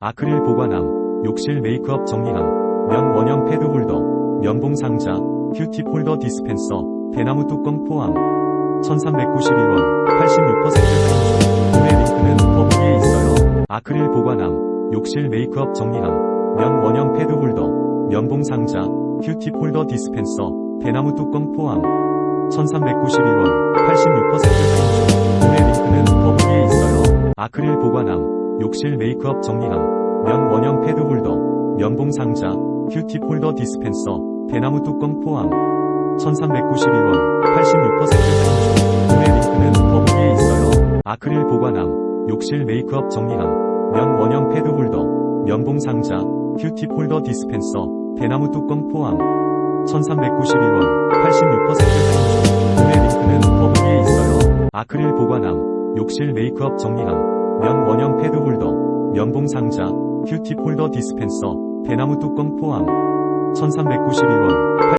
아크릴 보관함, 욕실 메이크업 정리함, 면 원형 패드 홀더, 면봉 상자, 큐티 폴더 디스펜서, 대나무 뚜껑 포함. 1392원, 86% 할인 중. 구매 링크는 더보기에 있어요. 아크릴 보관함, 욕실 메이크업 정리함, 면 원형 패드 홀더, 면봉 상자, 큐티 폴더 디스펜서, 대나무 뚜껑 포함. 1392원, 86% 할인 중. 구매 링크는 더보기에 있어요. 아크릴 보관함, 욕실 메이크업 정리함, 면 원형 패드 홀더, 면봉 상자, 큐티 폴더 디스펜서, 대나무 뚜껑 포함. 1392원, 86% 할인 중. 구매 링크는 더보기에 있어요. 아크릴 보관함, 욕실 메이크업 정리함, 면 원형 패드 홀더, 면봉 상자, 큐티 폴더 디스펜서, 대나무 뚜껑 포함. 1392원, 86% 할인 중. 구매 링크는 더보기에 있어요. 아크릴 보관함, 욕실 메이크업 정리함, 면 원형 패드 홀더, 면봉 상자, 큐티 폴더 디스펜서, 대나무 뚜껑 포함. 1392원,